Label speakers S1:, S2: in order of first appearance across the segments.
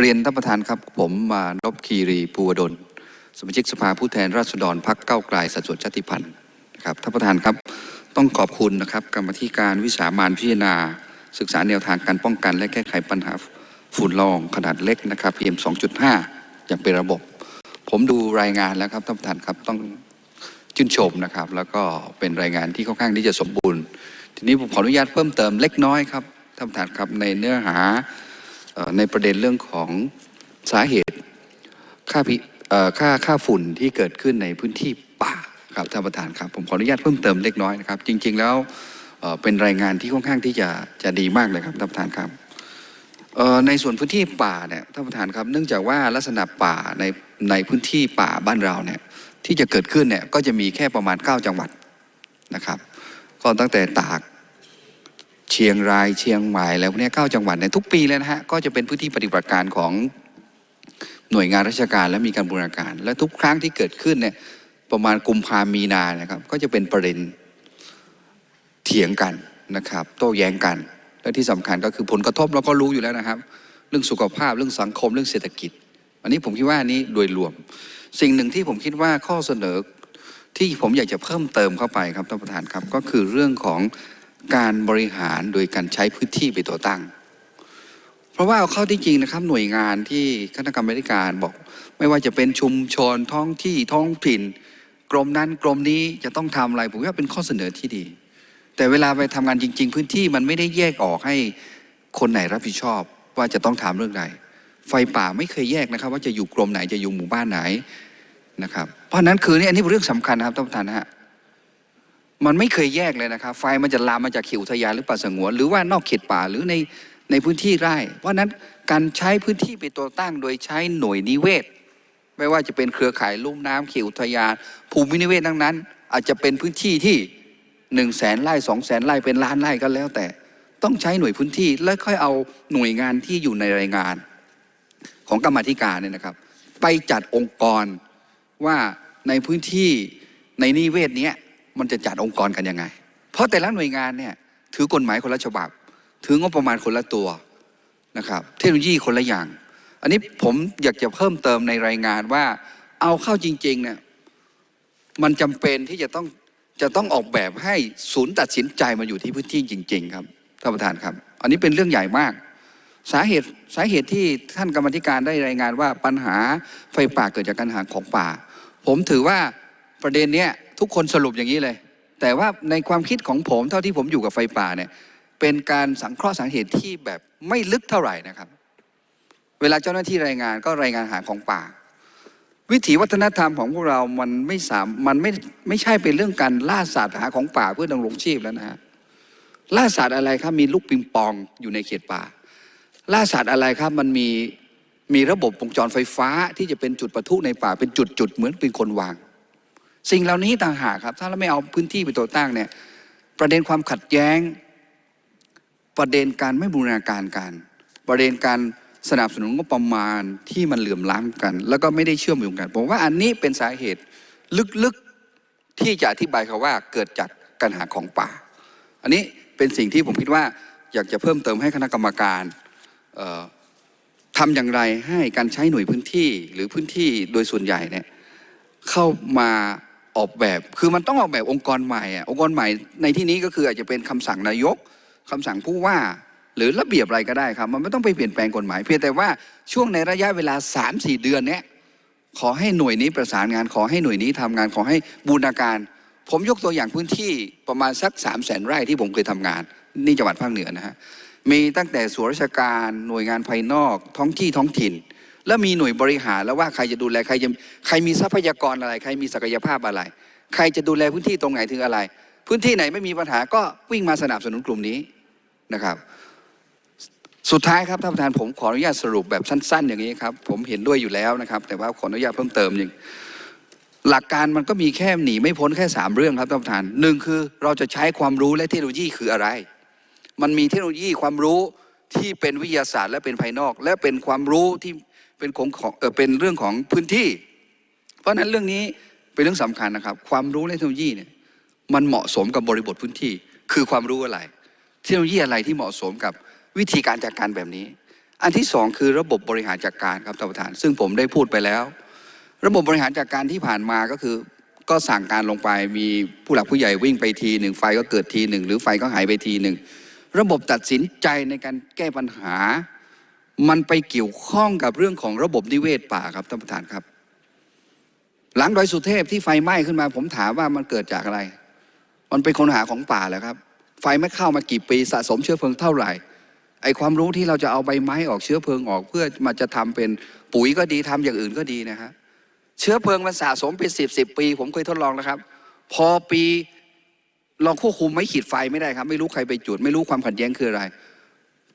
S1: เรียนท่านประธานครับ ผมมานพคีรีภูวดล สมาชิกสภาผู้แทนราษฎรพักเก้าไกลสัดส่วนชาติพันธุ์นะครับท่านประธานครับต้องขอบคุณนะครับกรรมธิการวิสามันพิจารณา ศึกษาแนวทางการป้องกัน และแก้ไขปัญหาฝุ่นละอองขนาดเล็กนะครับ PM 2.5 อย่างเป็นระบบ ผมดูรายงานแล้วครับท่านประธานครับต้องชื่นชมนะครับ แล้วก็เป็นรายงานที่ค่อนข้างที่จะสมบูรณ์ ทีนี้ผมขออนุญาตเพิ่มเติมเล็กน้อยครับท่านประธานครับในเนื้อหา ในประเด็นเรื่องของสาเหตุค่าพิค่าค่าฝุ่นที่เกิดขึ้นในพื้นที่ป่าครับท่านประธานครับ ผมขออนุญาตเพิ่มเติมเล็กน้อยนะครับ จริง ๆ แล้วเป็นรายงานที่ค่อนข้างที่จะจะดีมากเลยครับท่านประธานครับในส่วนพื้นที่ป่าเนี่ยท่านประธานครับ เนื่องจากว่าลักษณะป่าในในพื้นที่ป่าบ้านเราเนี่ยที่จะเกิดขึ้นเนี่ยก็จะมีแค่ประมาณ 9 จังหวัดนะครับ ก็ตั้งแต่ตาก เชียงรายเชียงใหม่แล้วเนี่ยเก้าจังหวัดในทุกปีเลยนะฮะก็จะเป็นพื้นที่ปฏิบัติการของหน่วยงานราชการและมีการบูรณาการ และทุกครั้งที่เกิดขึ้นเนี่ยประมาณกุมภามีนานะครับ ก็จะเป็นประเด็นเถียงกันนะครับ โต้แย้งกัน และที่สำคัญก็คือผลกระทบเราก็รู้อยู่แล้วนะครับ เรื่องสุขภาพเรื่องสังคมเรื่องเศรษฐกิจ อันนี้ผมคิดว่าอันนี้โดยรวม สิ่งหนึ่งที่ผมคิดว่าข้อเสนอที่ผมอยากจะเพิ่มเติมเข้าไปครับท่านประธานครับ ก็คือเรื่องของ การบริหารโดยการใช้พื้นที่เป็นตัวตั้ง เพราะว่าเอาเข้าที่จริงนะครับหน่วยงานที่คณะกรรมาธิการบอก ไม่ว่าจะเป็นชุมชนท้องที่ท้องถิ่น กรมนั้นกรมนี้จะต้องทำอะไรผมว่าเป็นข้อเสนอที่ดี แต่เวลาไปทำงานจริง ๆ พื้นที่มันไม่ได้แยกออกให้คนไหนรับผิดชอบว่าจะต้องทำเรื่องใดไฟป่าไม่เคยแยกนะครับ ว่าจะอยู่กรมไหนจะอยู่หมู่บ้านไหนนะครับ เพราะนั้นคือนี่อันนี้เป็นเรื่องสำคัญนะครับท่านประธานฮะ มันไม่เคยแยกเลยนะครับ ไฟมันจะลามมาจากเขตอุทยานหรือป่าสงวน หรือว่านอกเขตป่าหรือในในพื้นที่ไร่ เพราะนั้นการใช้พื้นที่เป็นตัวตั้งโดยใช้หน่วยนิเวศ ไม่ว่าจะเป็นเครือข่ายลุ่มน้ำเขตอุทยาน ภูมินิเวศทั้งนั้น อาจจะเป็นพื้นที่ที่หนึ่งแสนไร่สองแสนไร่เป็นล้านไร่ก็แล้วแต่ ต้องใช้หน่วยพื้นที่แล้วค่อยเอาหน่วยงานที่อยู่ในรายงาน ของกรรมธิการเนี่ยนะครับ ไปจัดองค์กรว่าในพื้นที่ในนิเวศเนี้ย มันจะจัดองค์กรกันยังไง เพราะแต่ละหน่วยงานเนี่ยถือกฎหมายคนละฉบับ ถืองบประมาณคนละตัวนะครับ เทคโนโลยีคนละอย่าง อันนี้ผมอยากจะเพิ่มเติมในรายงานว่า เอาเข้าจริงๆเนี่ยมันจำเป็นที่จะต้องจะต้องออกแบบให้ศูนย์ตัดสินใจมาอยู่ที่พื้นที่จริง ๆ ครับท่านประธานครับ อันนี้เป็นเรื่องใหญ่มาก สาเหตุสาเหตุที่ท่านกรรมธิการได้รายงานว่าปัญหาไฟป่าเกิดจากการหาของป่า ผมถือว่าประเด็นเนี้ย ทุกคนสรุปอย่างนี้เลย แต่ว่าในความคิดของผมเท่าที่ผมอยู่กับไฟป่าเนี่ยเป็นการสังเคราะห์สาเหตุที่แบบไม่ลึกเท่าไหร่นะครับ เวลาเจ้าหน้าที่รายงานก็รายงานหาของป่า วิถีวัฒนธรรมของพวกเรา มันไม่สามมันไม่ไม่ใช่เป็นเรื่องการล่าสัตว์หาของป่าเพื่อดำรงชีพแล้วนะฮะล่าสัตว์อะไรครับมีลูกปิงปองอยู่ในเขตป่า ล่าสัตว์อะไรครับมันมีมีระบบวงจรไฟฟ้าที่จะเป็นจุดประทุในป่าเป็นจุดจุดๆเหมือนเป็นคนวาง สิ่งเหล่านี้ต่างหากครับ ถ้าเราไม่เอาพื้นที่เป็นตัวตั้งเนี่ยประเด็นความขัดแย้ง ประเด็นการไม่บูรณาการกัน ประเด็นการสนับสนุนงบประมาณที่มันเหลื่อมล้ำกัน แล้วก็ไม่ได้เชื่อมโยงกันผมว่าอันนี้เป็นสาเหตุลึกๆที่จะอธิบายเขาว่าเกิดจากการหาของป่า อันนี้เป็นสิ่งที่ผมคิดว่าอยากจะเพิ่มเติมให้คณะกรรมการเอ่อทำอย่างไรให้การใช้หน่วยพื้นที่หรือพื้นที่โดยส่วนใหญ่เนี่ยเข้ามา ออกแบบคือมันต้องออกแบบองค์กรใหม่อะองค์กรใหม่ในที่นี้ก็คืออาจจะเป็นคำสั่งนายกคำสั่งผู้ว่า หรือระเบียบอะไรก็ได้ครับ มันไม่ต้องไปเปลี่ยนแปลงกฎหมาย เพียงแต่ว่าช่วงในระยะเวลา 3-4 เดือนเนี้ยขอให้หน่วยนี้ประสานงานขอให้หน่วยนี้ทำงานขอให้บูรณาการ ผมยกตัวอย่างพื้นที่ประมาณสัก3 0 0แสนไร่ที่ผมเคยทำงาน นี่จังหวัดภาคเหนือนะฮะมีตั้งแต่ส่วนราชการหน่วยงานภายนอก ท้องที่ท้องถิ่น แล้วมีหน่วยบริหารแล้วว่าใครจะดูแลใครจะใครมีทรัพยากรอะไร ใครมีศักยภาพอะไร ใครจะดูแลพื้นที่ตรงไหนถึงอะไร พื้นที่ไหนไม่มีปัญหาก็วิ่งมาสนับสนุนกลุ่มนี้นะครับ สุดท้ายครับท่านประธานผมขออนุญาตสรุปแบบสั้น ๆ อย่างนี้ครับ ผมเห็นด้วยอยู่แล้วนะครับ แต่ว่าขออนุญาตเพิ่มเติมอย่งหลักการมันก็มีแค่หนีไม่พ้นแค่สามเรื่องครับท่านประธานหนึ่งคือเราจะใช้ความรู้และเทคโนโลยีคืออะไร มันมีเทคโนโลยีความรู้ที่เป็นวิทยาศาสตร์และเป็นภายนอก และเป็นความรู้ที่ เป็นของของเออเป็นเรื่องของพื้นที่ เพราะฉะนั้นเรื่องนี้เป็นเรื่องสำคัญนะครับ ความรู้และเทคโนโลยีเนี่ยมันเหมาะสมกับบริบทพื้นที่ คือความรู้อะไร เทคโนโลยีอะไรที่เหมาะสมกับวิธีการจัดการแบบนี้ อันที่สองคือระบบบริหารจัดการครับท่านประธาน ซึ่งผมได้พูดไปแล้ว ระบบบริหารจัดการที่ผ่านมาก็คือ ก็สั่งการลงไปมีผู้หลักผู้ใหญ่วิ่งไปทีหนึ่งไฟก็เกิดทีหนึ่งหรือไฟก็หายไปทีหนึ่งระบบตัดสินใจในการแก้ปัญหา มันไปเกี่ยวข้องกับเรื่องของระบบนิเวศป่าครับท่านประธานครับ หลังดอยสุเทพที่ไฟไหม้ขึ้นมา ผมถามว่ามันเกิดจากอะไร มันเป็นคนหาของป่าแหละครับ ไฟไม่เข้ามากี่ปีสะสมเชื้อเพลิงเท่าไหร่ไอความรู้ที่เราจะเอาใบไม้ออกเชื้อเพลิงออก เพื่อมาจะทำเป็นปุ๋ยก็ดีทำอย่างอื่นก็ดีนะครับเชื้อเพลิงมันสะสมเป็นสิบสิบปี ผมเคยทดลองนะครับ พอปีเราควบคุมไม่ขีดไฟไม่ได้ครับ ไม่รู้ใครไปจุด ไม่รู้ความขัดแย้งคืออะไร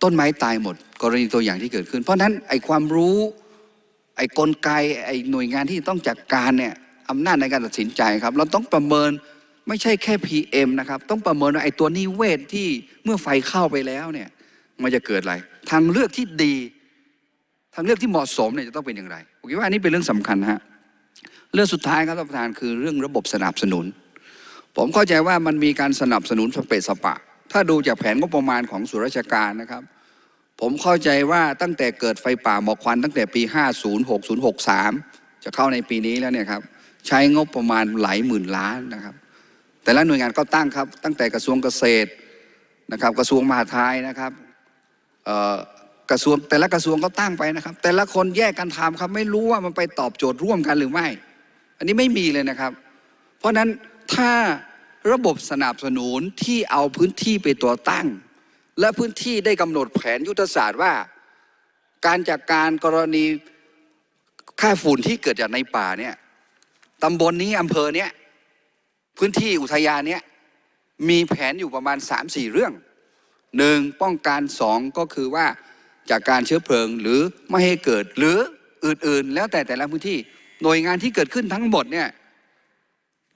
S1: ต้นไม้ตายหมด กรณีตัวอย่างที่เกิดขึ้น เพราะฉะนั้นไอ้ความรู้ ไอ้กลไกไอ้หน่วยงานที่ต้องจัดการเนี่ยอำนาจในการตัดสินใจครับ เราต้องประเมินไม่ใช่แค่ PM นะครับ ต้องประเมินว่าไอ้ตัวนิเวศที่เมื่อไฟเข้าไปแล้วเนี่ยมันจะเกิดอะไร ทางเลือกที่ดี ทางเลือกที่เหมาะสมเนี่ยจะต้องเป็นอย่างไรผมคิดว่าอันนี้เป็นเรื่องสำคัญฮะเรื่องสุดท้ายครับท่านประธานคือเรื่องระบบสนับสนุน ผมเข้าใจว่ามันมีการสนับสนุนสเปซสปะ ถ้าดูจากแผนงบประมาณของส่วนราชการนะครับ ผมเข้าใจว่าตั้งแต่เกิดไฟป่าหมอกควันตั้งแต่ปี 50 60 63 จะเข้าในปีนี้แล้วเนี่ยครับใช้งบประมาณหลายหมื่นล้านนะครับ แต่ละหน่วยงานก็ตั้งครับ ตั้งแต่กระทรวงเกษตรนะครับ กระทรวงมหาดไทยนะครับกระทรวงแต่ละกระทรวงก็ตั้งไปนะครับ แต่ละคนแยกกันทำครับ ไม่รู้ว่ามันไปตอบโจทย์ร่วมกันหรือไม่ อันนี้ไม่มีเลยนะครับ เพราะฉะนั้นถ้า ระบบสนับสนุนที่เอาพื้นที่ไปนตัวตั้ง และพื้นที่ได้กำหนดแผนยุทธศาสตร์ว่า การจัดกการกรณีค่าฝุ่นที่เกิดจากในป่าเนี่ยตำบลนี้อำเภอเนี้ยพื้นที่อุทยานเนี้ยมีแผนอยู่ประมาณ 3-4 เรื่องหนึ่งป้องกันสองก็คือว่าจากการเชื้อเพลิงหรือไม่ให้เกิดหรืออื่นๆ แล้วแต่แต่ละพื้นที่หน่วยงานที่เกิดขึ้นทั้งหมดเนี่ย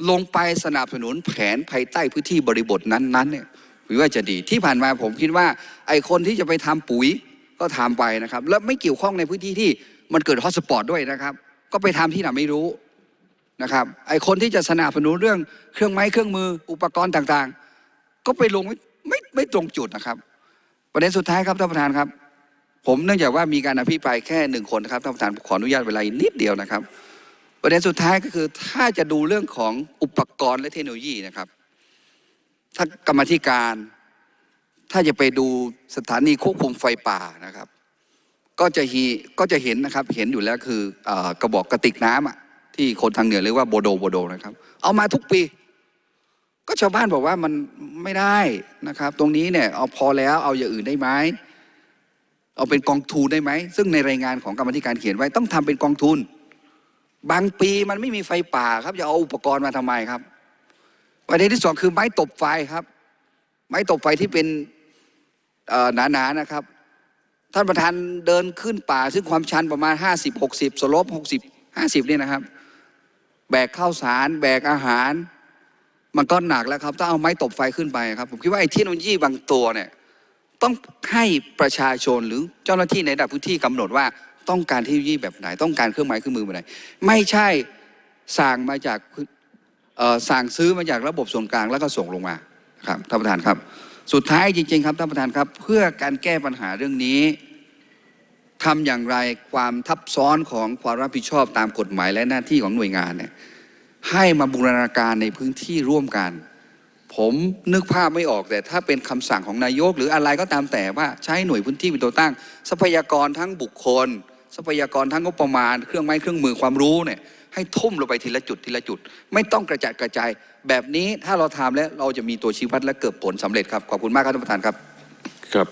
S1: ลงไปสนับสนุนแผนภายใต้พื้นที่บริบทนั้นๆเนี่ยผมว่าจะดีที่ผ่านมาผมคิดว่าไอ้คนที่จะไปทำปุ๋ยก็ทำไปนะครับ แล้วไม่เกี่ยวข้องในพื้นที่ที่มันเกิดฮอตสปอตด้วยนะครับ ก็ไปทำที่ไหนไม่รู้นะครับไอ้คนที่จะสนับสนุนเรื่องเครื่องไม้เครื่องมืออุปกรณ์ต่างๆ ก็ไปลงไม่ไม่ไม่ตรงจุดนะครับ ประเด็นสุดท้ายครับท่านประธานครับ ผมเนื่องจากว่ามีการอภิปรายแค่หนึ่งคนนะครับท่านประธานขออนุญาตเวลาอีกนิดเดียวนะครับ ประเด็นสุดท้ายก็คือถ้าจะดูเรื่องของอุปกรณ์และเทคโนโลยีนะครับ ถ้ากรรมธิการ ถ้าจะไปดูสถานีควบคุมไฟป่านะครับ ก็จะฮีก็จะเห็นนะครับเห็นอยู่แล้วคืออกระบอกกระติกน้ำอะที่คนทางเหนือเรียกว่าโบโดโบโดนะครับ เอามาทุกปี ก็ชาวบ้านบอกว่ามันไม่ได้นะครับ ตรงนี้เนี่ยเอาพอแล้วเอาอย่างอื่นได้ไหมเอาเป็นกองทุนได้ไหมซึ่งในรายงานของกรรมธิการเขียนไว้ต้องทำเป็นกองทุน บางปีมันไม่มีไฟป่าครับจะเอาอุปกรณ์มาทำไมครับประเด็นที่สองคือไม้ตบไฟครับ ไม้ตบไฟที่เป็นหนาๆนนะครับ ท่านประธานเดินขึ้นป่า ซึ่งความชันประมาณ 50 60สลบ60 50เนี่ยนะครับ แบกข้าวสาร แบกอาหาร มันก็หนักแล้วครับต้องเอาไม้ตบไฟขึ้นไปครับ ผมคิดว่าไอ้เทคโนโลยีบางตัวเนี่ยต้องให้ประชาชนหรือเจ้าหน้าที่ในระดับพื้นที่กำหนดว่า ต้องการเทคโนโลยีแบบไหน ต้องการเครื่องไม้เครื่องมือแบบไหน ไม่ใช่สั่งมาจากสั่งซื้อมาจากระบบส่วนกลางแล้วก็ส่งลงมาครับท่านประธานครับ สุดท้ายจริงๆครับท่านประธานครับ เพื่อการแก้ปัญหาเรื่องนี้ทำอย่างไรความทับซ้อนของความรับผิดชอบตามกฎหมายและหน้าที่ของหน่วยงานเนี่ยให้มาบูรณาการในพื้นที่ร่วมกัน ผมนึกภาพไม่ออกแต่ถ้าเป็นคำสั่งของนายก หรืออะไรก็ตามแต่ว่าใช้หน่วยพื้นที่เป็นตัวตั้ง ทรัพยากรทั้งบุคคล ทรัพยากรทั้งงบประมาณ เครื่องไม้เครื่องมือความรู้เนี่ยให้ทุ่มลงไปทีละจุดทีละจุด ไม่ต้องกระจัดกระจาย แบบนี้ถ้าเราทำแล้วเราจะมีตัวชี้วัดและเกิดผลสำเร็จครับขอบคุณมากครับท่านประธานครับ
S2: ครับ